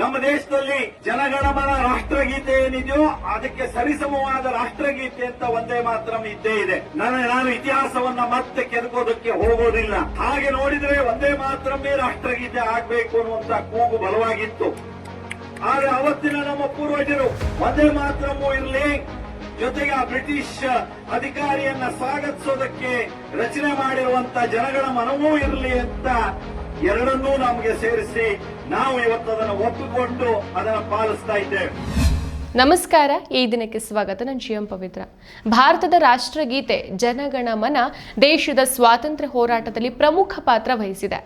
ನಮ್ಮ ದೇಶದಲ್ಲಿ ಜನಗಣಮನ ರಾಷ್ಟ್ರಗೀತೆ ಏನಿದೆಯೋ ಅದಕ್ಕೆ ಸರಿಸಮವಾದ ರಾಷ್ಟ್ರಗೀತೆ ಅಂತ ಒಂದೇ ಮಾತ್ರ ಇದ್ದೇ ಇದೆ. ನಾನು ನಾನು ಇತಿಹಾಸವನ್ನ ಮತ್ತೆ ಕೆದಕೋದಕ್ಕೆ ಹೋಗೋದಿಲ್ಲ. ಹಾಗೆ ನೋಡಿದ್ರೆ ಒಂದೇ ಮಾತ್ರ ರಾಷ್ಟ್ರಗೀತೆ ಆಗ್ಬೇಕು ಅನ್ನುವಂತ ಕೂಗು ಬಲವಾಗಿತ್ತು. ಆದ್ರೆ ಅವತ್ತಿನ ನಮ್ಮ ಪೂರ್ವಜರು ಒಂದೇ ಮಾತ್ರಮೂ ಇರಲಿ. ಜೊತೆಗೆ ಆ ಬ್ರಿಟಿಷ್ ಅಧಿಕಾರಿಯನ್ನ ಸ್ವಾಗತಿಸೋದಕ್ಕೆ ರಚನೆ ಮಾಡಿರುವಂತ ಜನಗಳ ಮನವೂ ಇರಲಿ ಅಂತ ಎರಡನ್ನೂ ನಮಗೆ ಸೇರಿಸಿ ನಾವು ಇವತ್ತು ಅದನ್ನು ಒಪ್ಪಿಕೊಂಡು ಅದನ್ನು ಪಾಲಿಸ್ತಾ ಇದ್ದೇವೆ. ನಮಸ್ಕಾರ, ಈ ದಿನಕ್ಕೆ ಸ್ವಾಗತ. ನಾನು ಶಿವಂ ಪವಿತ್ರ. ಭಾರತದ ರಾಷ್ಟ್ರಗೀತೆ ಜನಗಣ ಮನ ದೇಶದ ಸ್ವಾತಂತ್ರ್ಯ ಹೋರಾಟದಲ್ಲಿ ಪ್ರಮುಖ ಪಾತ್ರ ವಹಿಸಿದೆ.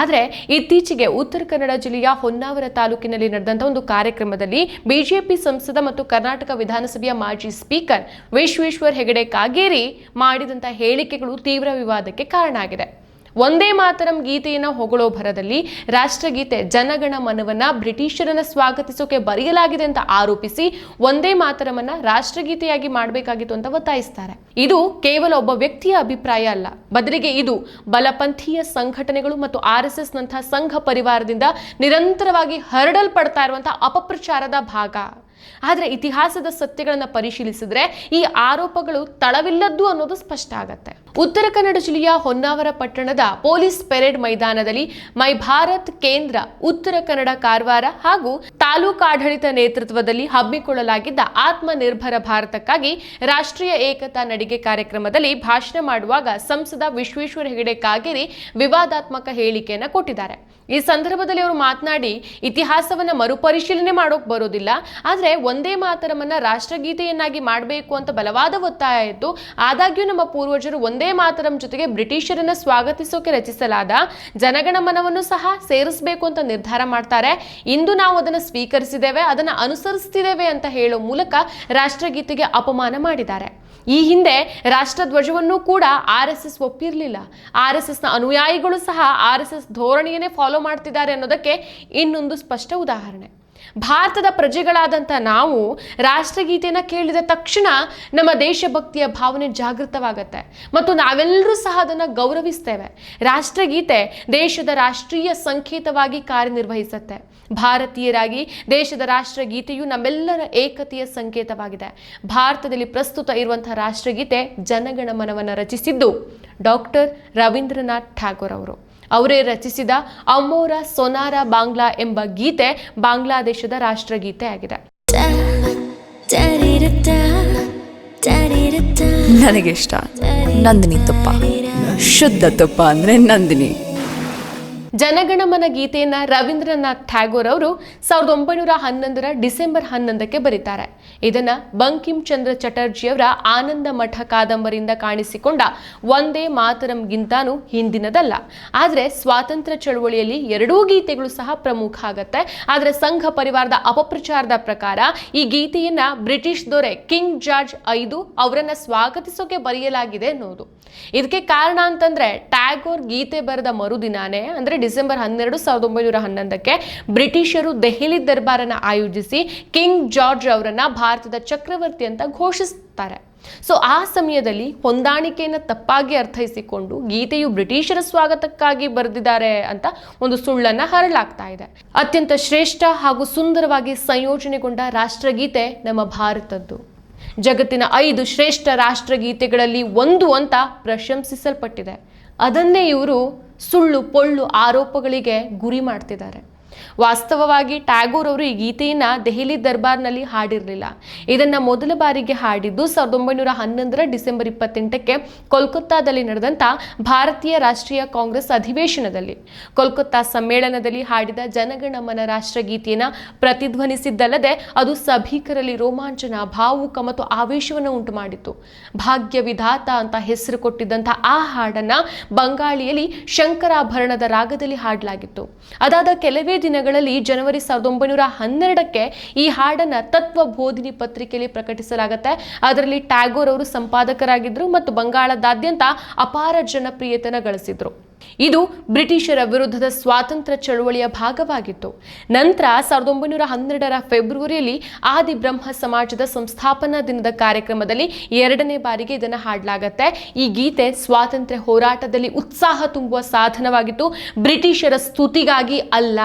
ಆದರೆ ಇತ್ತೀಚೆಗೆ ಉತ್ತರ ಕನ್ನಡ ಜಿಲ್ಲೆಯ ಹೊನ್ನಾವರ ತಾಲೂಕಿನಲ್ಲಿ ನಡೆದಂಥ ಒಂದು ಕಾರ್ಯಕ್ರಮದಲ್ಲಿ ಬಿಜೆಪಿ ಸಂಸದ ಮತ್ತು ಕರ್ನಾಟಕ ವಿಧಾನಸಭೆಯ ಮಾಜಿ ಸ್ಪೀಕರ್ ವಿಶ್ವೇಶ್ವರ್ ಹೆಗಡೆ ಕಾಗೇರಿ ಮಾಡಿದಂಥ ಹೇಳಿಕೆಗಳು ತೀವ್ರ ವಿವಾದಕ್ಕೆ ಕಾರಣ ಆಗಿದೆ. ಒಂದೇ ಮಾತರಂ ಗೀತೆಯನ್ನು ಹೊಗಳೋ ಭರದಲ್ಲಿ ರಾಷ್ಟ್ರಗೀತೆ ಜನಗಣ ಮನವನ್ನ ಬ್ರಿಟಿಷರನ್ನ ಸ್ವಾಗತಿಸೋಕೆ ಬರೆಯಲಾಗಿದೆ ಅಂತ ಆರೋಪಿಸಿ ಒಂದೇ ಮಾತರಮನ್ನ ರಾಷ್ಟ್ರಗೀತೆಯಾಗಿ ಮಾಡಬೇಕಾಗಿತ್ತು ಅಂತ ಒತ್ತಾಯಿಸ್ತಾರೆ. ಇದು ಕೇವಲ ಒಬ್ಬ ವ್ಯಕ್ತಿಯ ಅಭಿಪ್ರಾಯ ಅಲ್ಲ. ಬದಲಿಗೆ ಇದು ಬಲಪಂಥೀಯ ಸಂಘಟನೆಗಳು ಮತ್ತು ಆರ್ ಎಸ್ ಎಸ್ ಸಂಘ ಪರಿವಾರದಿಂದ ನಿರಂತರವಾಗಿ ಹರಡಲ್ಪಡ್ತಾ ಇರುವಂತಹ ಅಪಪ್ರಚಾರದ ಭಾಗ. ಆದರೆ ಇತಿಹಾಸದ ಸತ್ಯಗಳನ್ನು ಪರಿಶೀಲಿಸಿದ್ರೆ ಈ ಆರೋಪಗಳು ತಳವಿಲ್ಲದ್ದು ಅನ್ನೋದು ಸ್ಪಷ್ಟ ಆಗತ್ತೆ. ಉತ್ತರ ಕನ್ನಡ ಜಿಲ್ಲೆಯ ಹೊನ್ನಾವರ ಪಟ್ಟಣದ ಪೊಲೀಸ್ ಪೆರೇಡ್ ಮೈದಾನದಲ್ಲಿ ಮೈ ಭಾರತ್ ಕೇಂದ್ರ, ಉತ್ತರ ಕನ್ನಡ ಕಾರವಾರ ಹಾಗೂ ತಾಲೂಕಾಡಳಿತ ನೇತೃತ್ವದಲ್ಲಿ ಹಮ್ಮಿಕೊಳ್ಳಲಾಗಿದ್ದ ಆತ್ಮನಿರ್ಭರ ಭಾರತಕ್ಕಾಗಿ ರಾಷ್ಟ್ರೀಯ ಏಕತಾ ನಡಿಗೆ ಕಾರ್ಯಕ್ರಮದಲ್ಲಿ ಭಾಷಣ ಮಾಡುವಾಗ ಸಂಸದ ವಿಶ್ವೇಶ್ವರ ಹೆಗಡೆ ಕಾಗೇರಿ ವಿವಾದಾತ್ಮಕ ಹೇಳಿಕೆಯನ್ನು ಕೊಟ್ಟಿದ್ದಾರೆ. ಈ ಸಂದರ್ಭದಲ್ಲಿ ಅವರು ಮಾತನಾಡಿ, ಇತಿಹಾಸವನ್ನ ಮರುಪರಿಶೀಲನೆ ಮಾಡೋಕೆ ಬರೋದಿಲ್ಲ, ಆದ್ರೆ ಒಂದೇ ಮಾತರಮನ್ನ ರಾಷ್ಟ್ರಗೀತೆಯನ್ನಾಗಿ ಮಾಡಬೇಕು ಅಂತ ಬಲವಾದ ಒತ್ತಾಯ ಇತ್ತು ಆದಾಗ್ಯೂ ನಮ್ಮ ಪೂರ್ವಜರು ಒಂದೇ ಮಾತರಂ ಜೊತೆಗೆ ಬ್ರಿಟಿಷರನ್ನ ಸ್ವಾಗತಿಸೋಕೆ ರಚಿಸಲಾದ ಜನಗಣಮನವನ್ನು ಸಹ ಸೇರಿಸಬೇಕು ಅಂತ ನಿರ್ಧಾರ ಮಾಡ್ತಾರೆ. ಇಂದು ನಾವು ಅದನ್ನು ಸ್ವೀಕರಿಸಿದ್ದೇವೆ, ಅದನ್ನ ಅನುಸರಿಸ್ತಿದ್ದೇವೆ ಅಂತ ಹೇಳೋ ಮೂಲಕ ರಾಷ್ಟ್ರಗೀತೆಗೆ ಅಪಮಾನ ಮಾಡಿದ್ದಾರೆ. ಈ ಹಿಂದೆ ರಾಷ್ಟ್ರಧ್ವಜವನ್ನು ಕೂಡ ಆರ್ ಎಸ್ ಎಸ್ ಒಪ್ಪಿರಲಿಲ್ಲ. ಆರ್ ಎಸ್ ಎಸ್ನ ಅನುಯಾಯಿಗಳು ಸಹ ಆರ್ ಎಸ್ ಎಸ್ ಧೋರಣೆಯನ್ನೇ ಫಾಲೋ ಮಾಡ್ತಿದ್ದಾರೆ ಅನ್ನೋದಕ್ಕೆ ಇನ್ನೊಂದು ಸ್ಪಷ್ಟ ಉದಾಹರಣೆ. ಭಾರತದ ಪ್ರಜೆಗಳಾದಂಥ ನಾವು ರಾಷ್ಟ್ರಗೀತೆಯನ್ನು ಕೇಳಿದ ತಕ್ಷಣ ನಮ್ಮ ದೇಶಭಕ್ತಿಯ ಭಾವನೆ ಜಾಗೃತವಾಗತ್ತೆ. ಮತ್ತು ನಾವೆಲ್ಲರೂ ಸಹ ಅದನ್ನು ಗೌರವಿಸ್ತೇವೆ. ರಾಷ್ಟ್ರಗೀತೆ ದೇಶದ ರಾಷ್ಟ್ರೀಯ ಸಂಕೇತವಾಗಿ ಕಾರ್ಯನಿರ್ವಹಿಸುತ್ತೆ. ಭಾರತೀಯರಾಗಿ ದೇಶದ ರಾಷ್ಟ್ರಗೀತೆಯು ನಮ್ಮೆಲ್ಲರ ಏಕತೆಯ ಸಂಕೇತವಾಗಿದೆ. ಭಾರತದಲ್ಲಿ ಪ್ರಸ್ತುತ ಇರುವಂತಹ ರಾಷ್ಟ್ರಗೀತೆ ಜನಗಣಮನವನ್ನು ರಚಿಸಿದ್ದು ಡಾಕ್ಟರ್ ರವೀಂದ್ರನಾಥ್ ಠಾಗೋರ್ ಅವರು. ಅವರೇ ರಚಿಸಿದ ಅಮೋರ ಸೊನಾರ ಬಾಂಗ್ಲಾ ಎಂಬ ಗೀತೆ ಬಾಂಗ್ಲಾದೇಶದ ರಾಷ್ಟ್ರಗೀತೆ ಆಗಿದೆ. ನನಗಿಷ್ಟ ನಂದಿನಿ ತುಪ್ಪ. ಶುದ್ಧ ತುಪ್ಪ ಅಂದ್ರೆ ನಂದಿನಿ. ಜನಗಣಮನ ಗೀತೆಯನ್ನು ರವೀಂದ್ರನಾಥ್ ಟ್ಯಾಗೋರ್ ಅವರು ಸಾವಿರದ ಒಂಬೈನೂರ ಹನ್ನೊಂದರ ಡಿಸೆಂಬರ್ ಹನ್ನೊಂದಕ್ಕೆ ಬರೀತಾರೆ. ಇದನ್ನು ಬಂಕಿಂ ಚಂದ್ರ ಚಟರ್ಜಿಯವರ ಆನಂದ ಮಠ ಕಾದಂಬರಿಯಿಂದ ಕಾಣಿಸಿಕೊಂಡ ಒಂದೇ ಮಾತರಂಗಿಂತಾನೂ ಹಿಂದಿನದಲ್ಲ. ಆದರೆ ಸ್ವಾತಂತ್ರ್ಯ ಚಳವಳಿಯಲ್ಲಿ ಎರಡೂ ಗೀತೆಗಳು ಸಹ ಪ್ರಮುಖ ಆಗತ್ತೆ. ಆದರೆ ಸಂಘ ಪರಿವಾರದ ಅಪಪ್ರಚಾರದ ಪ್ರಕಾರ ಈ ಗೀತೆಯನ್ನ ಬ್ರಿಟಿಷ್ ದೊರೆ ಕಿಂಗ್ ಜಾರ್ಜ್ ಐದು ಅವರನ್ನ ಸ್ವಾಗತಿಸೋಕೆ ಬರೆಯಲಾಗಿದೆ ಅನ್ನೋದು. ಇದಕ್ಕೆ ಕಾರಣ ಅಂತಂದ್ರೆ ಟ್ಯಾಗೋರ್ ಗೀತೆ ಬರೆದ ಮರುದಿನಾನೇ, ಅಂದ್ರೆ ಡಿಸೆಂಬರ್ ಹನ್ನೆರಡು ಸಾವಿರದ ಒಂಬೈನೂರ ಹನ್ನೊಂದಕ್ಕೆ ಬ್ರಿಟಿಷರು ದೆಹಲಿ ದರ್ಬಾರನ್ನ ಆಯೋಜಿಸಿ ಕಿಂಗ್ ಜಾರ್ಜ್ ಅವರನ್ನ ಭಾರತದ ಚಕ್ರವರ್ತಿ ಅಂತ ಘೋಷಿಸುತ್ತಾರೆ ಸೊ ಆ ಸಮಯದಲ್ಲಿ ಹೊಂದಾಣಿಕೆಯನ್ನು ತಪ್ಪಾಗಿ ಅರ್ಥೈಸಿಕೊಂಡು ಗೀತೆಯು ಬ್ರಿಟಿಷರ ಸ್ವಾಗತಕ್ಕಾಗಿ ಬರೆದಿದ್ದಾರೆ ಅಂತ ಒಂದು ಸುಳ್ಳನ್ನ ಹರಳಾಗ್ತಾ ಇದೆ. ಅತ್ಯಂತ ಶ್ರೇಷ್ಠ ಹಾಗೂ ಸುಂದರವಾಗಿ ಸಂಯೋಜನೆಗೊಂಡ ರಾಷ್ಟ್ರಗೀತೆ ನಮ್ಮ ಭಾರತದ್ದು. ಜಗತ್ತಿನ ಐದು ಶ್ರೇಷ್ಠ ರಾಷ್ಟ್ರಗೀತೆಗಳಲ್ಲಿ ಒಂದು ಅಂತ ಪ್ರಶಂಸಿಸಲ್ಪಟ್ಟಿದೆ. ಅದನ್ನೇ ಇವರು ಸುಳ್ಳು ಪೊಳ್ಳು ಆರೋಪಗಳಿಗೆ ಗುರಿ ಮಾಡ್ತಿದ್ದಾರೆ. ವಾಸ್ತವವಾಗಿ ಟ್ಯಾಗೋರ್ ಅವರು ಈ ಗೀತೆಯನ್ನ ದೆಹಲಿ ದರ್ಬಾರ್ನಲ್ಲಿ ಹಾಡಿರಲಿಲ್ಲ. ಇದನ್ನ ಮೊದಲ ಬಾರಿಗೆ ಹಾಡಿದ್ದು ಸಾವಿರದ ಒಂಬೈನೂರ ಹನ್ನೊಂದರ ಡಿಸೆಂಬರ್ ಇಪ್ಪತ್ತೆಂಟಕ್ಕೆ ಕೋಲ್ಕತ್ತಾದಲ್ಲಿ ನಡೆದಂತ ಭಾರತೀಯ ರಾಷ್ಟ್ರೀಯ ಕಾಂಗ್ರೆಸ್ ಅಧಿವೇಶನದಲ್ಲಿ. ಕೋಲ್ಕತ್ತಾ ಸಮ್ಮೇಳನದಲ್ಲಿ ಹಾಡಿದ ಜನಗಣಮನ ರಾಷ್ಟ್ರಗೀತೆಯನ್ನ ಪ್ರತಿಧ್ವನಿಸಿದ್ದಲ್ಲದೆ ಅದು ಸಭಿಕರಲ್ಲಿ ರೋಮಾಂಚನ, ಭಾವುಕ ಮತ್ತು ಆವೇಶವನ್ನು ಉಂಟು ಮಾಡಿತ್ತು ಭಾಗ್ಯ ವಿಧಾತ ಅಂತ ಹೆಸರು ಕೊಟ್ಟಿದ್ದಂಥ ಆ ಹಾಡನ್ನ ಬಂಗಾಳಿಯಲ್ಲಿ ಶಂಕರಾಭರಣದ ರಾಗದಲ್ಲಿ ಹಾಡಲಾಗಿತ್ತು. ಅದಾದ ಕೆಲವೇ ದಿನಗಳಲ್ಲಿ ಜನವರಿ ಸಾವಿರದ ಒಂಬೈನೂರ ಹನ್ನೆರಡಕ್ಕೆ ಈ ಹಾಡನ್ನ ತತ್ವ ಬೋಧಿನಿ ಪತ್ರಿಕೆಯಲ್ಲಿ ಪ್ರಕಟಿಸಲಾಗುತ್ತೆ. ಅದರಲ್ಲಿ ಟ್ಯಾಗೋರ್ ಅವರು ಸಂಪಾದಕರಾಗಿದ್ದರು ಮತ್ತು ಬಂಗಾಳದಾದ್ಯಂತ ಅಪಾರ ಜನಪ್ರಿಯತೆಯನ್ನು ಗಳಿಸಿದ್ರು. ಇದು ಬ್ರಿಟಿಷರ ವಿರುದ್ಧದ ಸ್ವಾತಂತ್ರ್ಯ ಚಳುವಳಿಯ ಭಾಗವಾಗಿತ್ತು. ನಂತರ ಸಾವಿರದ ಒಂಬೈನೂರ ಹನ್ನೆರಡರ ಫೆಬ್ರವರಿಯಲ್ಲಿ ಆದಿ ಬ್ರಹ್ಮ ಸಮಾಜದ ಸಂಸ್ಥಾಪನಾ ದಿನದ ಕಾರ್ಯಕ್ರಮದಲ್ಲಿ ಎರಡನೇ ಬಾರಿಗೆ ಇದನ್ನು ಹಾಡಲಾಗತ್ತೆ. ಈ ಗೀತೆ ಸ್ವಾತಂತ್ರ್ಯ ಹೋರಾಟದಲ್ಲಿ ಉತ್ಸಾಹ ತುಂಬುವ ಸಾಧನವಾಗಿತ್ತು. ಬ್ರಿಟಿಷರ ಸ್ತುತಿಗಾಗಿ ಅಲ್ಲ.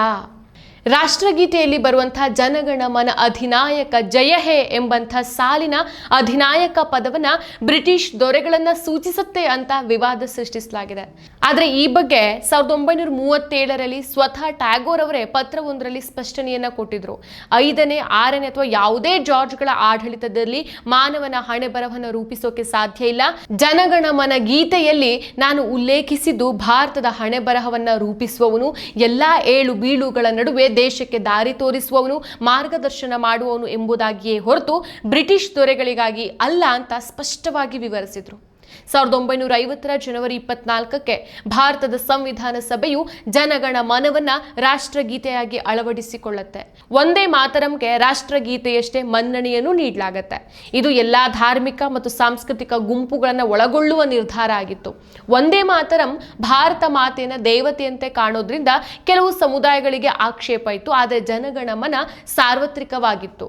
ರಾಷ್ಟ್ರಗೀತೆಯಲ್ಲಿ ಬರುವಂತಹ ಜನಗಣ ಮನ ಅಧಿನಾಯಕ ಜಯ ಹೇ ಎಂಬಂಥ ಸಾಲಿನ ಅಧಿನಾಯಕ ಪದವನ್ನ ಬ್ರಿಟಿಷ್ ದೊರೆಗಳನ್ನ ಸೂಚಿಸುತ್ತೆ ಅಂತ ವಿವಾದ ಸೃಷ್ಟಿಸಲಾಗಿದೆ. ಆದರೆ ಈ ಬಗ್ಗೆ ಸಾವಿರದ ಒಂಬೈನೂರ ಮೂವತ್ತೇಳರಲ್ಲಿ ಸ್ವತಃ ಟ್ಯಾಗೋರ್ ಅವರೇ ಪತ್ರವೊಂದರಲ್ಲಿ ಸ್ಪಷ್ಟನೆಯನ್ನ ಕೊಟ್ಟಿದ್ರು. ಐದನೇ, ಆರನೇ ಅಥವಾ ಯಾವುದೇ ಜಾರ್ಜ್ಗಳ ಆಡಳಿತದಲ್ಲಿ ಮಾನವನ ಹಣೆ ಬರವನ್ನು ರೂಪಿಸೋಕೆ ಸಾಧ್ಯ ಇಲ್ಲ. ಜನಗಣ ಮನ ಗೀತೆಯಲ್ಲಿ ನಾನು ಉಲ್ಲೇಖಿಸಿದ್ದು ಭಾರತದ ಹಣೆ ಬರಹವನ್ನ ರೂಪಿಸುವವನು, ಎಲ್ಲಾ ಏಳು ಬೀಳುಗಳ ನಡುವೆ ದೇಶಕ್ಕೆ ದಾರಿ ತೋರಿಸುವವನು ಮಾರ್ಗದರ್ಶನ ಮಾಡುವವನು ಎಂಬುದಾಗಿಯೇ ಹೊರತು ಬ್ರಿಟಿಷ್ ದೊರೆಗಳಿಗಾಗಿ ಅಲ್ಲ ಅಂತ ಸ್ಪಷ್ಟವಾಗಿ ವಿವರಿಸಿದ್ರು. ಸಾವಿರದ ಒಂಬೈನೂರ ಐವತ್ತರ ಜನವರಿ ಇಪ್ಪತ್ನಾಲ್ಕಕ್ಕೆ ಭಾರತದ ಸಂವಿಧಾನ ಸಭೆಯು ಜನಗಣ ಮನವನ್ನ ರಾಷ್ಟ್ರಗೀತೆಯಾಗಿ ಅಳವಡಿಸಿಕೊಳ್ಳುತ್ತೆ. ಒಂದೇ ಮಾತರಂಗೆ ರಾಷ್ಟ್ರಗೀತೆಯಷ್ಟೇ ಮನ್ನಣೆಯನ್ನು ನೀಡಲಾಗತ್ತೆ. ಇದು ಎಲ್ಲಾ ಧಾರ್ಮಿಕ ಮತ್ತು ಸಾಂಸ್ಕೃತಿಕ ಗುಂಪುಗಳನ್ನು ಒಳಗೊಳ್ಳುವ ನಿರ್ಧಾರ ಆಗಿತ್ತು. ಒಂದೇ ಮಾತರಂ ಭಾರತ ಮಾತೆಯನ್ನ ದೇವತೆಯಂತೆ ಕಾಣೋದ್ರಿಂದ ಕೆಲವು ಸಮುದಾಯಗಳಿಗೆ ಆಕ್ಷೇಪ ಇತ್ತು, ಆದರೆ ಜನಗಣ ಮನ ಸಾರ್ವತ್ರಿಕವಾಗಿತ್ತು.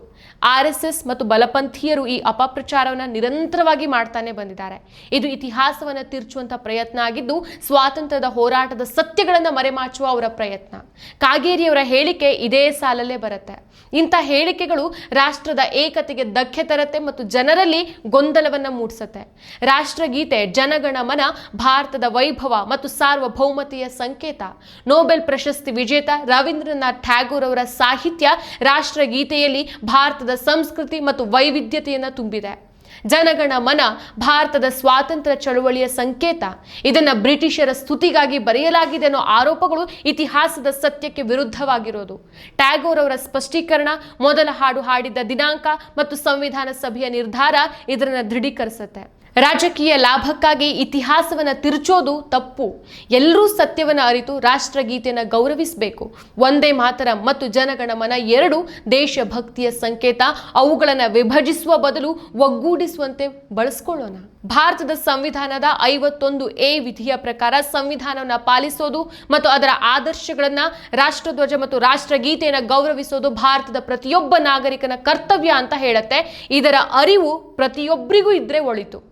ಆರ್ ಎಸ್ ಎಸ್ ಮತ್ತು ಬಲಪಂಥೀಯರು ಈ ಅಪಪ್ರಚಾರವನ್ನು ನಿರಂತರವಾಗಿ ಮಾಡ್ತಾನೆ ಬಂದಿದ್ದಾರೆ. ಇದು ಇತಿಹಾಸವನ್ನು ತಿರುಚುವಂತ ಪ್ರಯತ್ನ ಆಗಿದ್ದು, ಸ್ವಾತಂತ್ರ್ಯದ ಹೋರಾಟದ ಸತ್ಯಗಳನ್ನು ಮರೆಮಾಚುವ ಅವರ ಪ್ರಯತ್ನ. ಕಾಗೇರಿಯವರ ಹೇಳಿಕೆ ಇದೇ ಸಾಲಲ್ಲೇ ಬರುತ್ತೆ. ಇಂಥ ಹೇಳಿಕೆಗಳು ರಾಷ್ಟ್ರದ ಏಕತೆಗೆ ಧಕ್ಕೆ ತರತ್ತೆ ಮತ್ತು ಜನರಲ್ಲಿ ಗೊಂದಲವನ್ನ ಮೂಡಿಸುತ್ತೆ. ರಾಷ್ಟ್ರಗೀತೆ ಜನಗಣ ಮನ ಭಾರತದ ವೈಭವ ಮತ್ತು ಸಾರ್ವಭೌಮತೆಯ ಸಂಕೇತ. ನೋಬೆಲ್ ಪ್ರಶಸ್ತಿ ವಿಜೇತ ರವೀಂದ್ರನಾಥ್ ಟ್ಯಾಗೋರ್ ಅವರ ಸಾಹಿತ್ಯ ರಾಷ್ಟ್ರಗೀತೆಯಲ್ಲಿ ಭಾರತದ ಸಂಸ್ಕೃತಿ ಮತ್ತು ವೈವಿಧ್ಯತೆಯನ್ನು ತುಂಬಿದೆ. ಜನಗಣ ಮನ ಭಾರತದ ಸ್ವಾತಂತ್ರ್ಯ ಚಳುವಳಿಯ ಸಂಕೇತ. ಇದನ್ನ ಬ್ರಿಟಿಷರ ಸ್ತುತಿಗಾಗಿ ಬರೆಯಲಾಗಿದೆ ಅನ್ನೋ ಆರೋಪಗಳು ಇತಿಹಾಸದ ಸತ್ಯಕ್ಕೆ ವಿರುದ್ಧವಾಗಿರೋದು. ಟ್ಯಾಗೋರ್ ಅವರ ಸ್ಪಷ್ಟೀಕರಣ, ಮೊದಲ ಹಾಡು ಹಾಡಿದ್ದ ದಿನಾಂಕ ಮತ್ತು ಸಂವಿಧಾನ ಸಭೆಯ ನಿರ್ಧಾರ ಇದರನ್ನು ದೃಢೀಕರಿಸುತ್ತೆ. ರಾಜಕೀಯ ಲಾಭಕ್ಕಾಗಿ ಇತಿಹಾಸವನ್ನ ತಿರುಚೋದು ತಪ್ಪು. ಎಲ್ಲರೂ ಸತ್ಯವನ್ನು ಅರಿತು ರಾಷ್ಟ್ರಗೀತೆಯನ್ನು ಗೌರವಿಸಬೇಕು. ಒಂದೇ ಮಾತರ ಮತ್ತು ಜನಗಣಮನ ಎರಡು ದೇಶಭಕ್ತಿಯ ಸಂಕೇತ. ಅವುಗಳನ್ನು ವಿಭಜಿಸುವ ಬದಲು ಒಗ್ಗೂಡಿಸುವಂತೆ ಬಳಸ್ಕೊಳ್ಳೋಣ. ಭಾರತದ ಸಂವಿಧಾನದ ಐವತ್ತೊಂದು ಎ ವಿಧಿಯ ಪ್ರಕಾರ ಸಂವಿಧಾನವನ್ನು ಪಾಲಿಸೋದು ಮತ್ತು ಅದರ ಆದರ್ಶಗಳನ್ನ ರಾಷ್ಟ್ರಧ್ವಜ ಮತ್ತು ರಾಷ್ಟ್ರಗೀತೆಯನ್ನು ಗೌರವಿಸೋದು ಭಾರತದ ಪ್ರತಿಯೊಬ್ಬ ನಾಗರಿಕನ ಕರ್ತವ್ಯ ಅಂತ ಹೇಳುತ್ತೆ. ಇದರ ಅರಿವು ಪ್ರತಿಯೊಬ್ಬರಿಗೂ ಇದ್ರೆ ಒಳಿತು.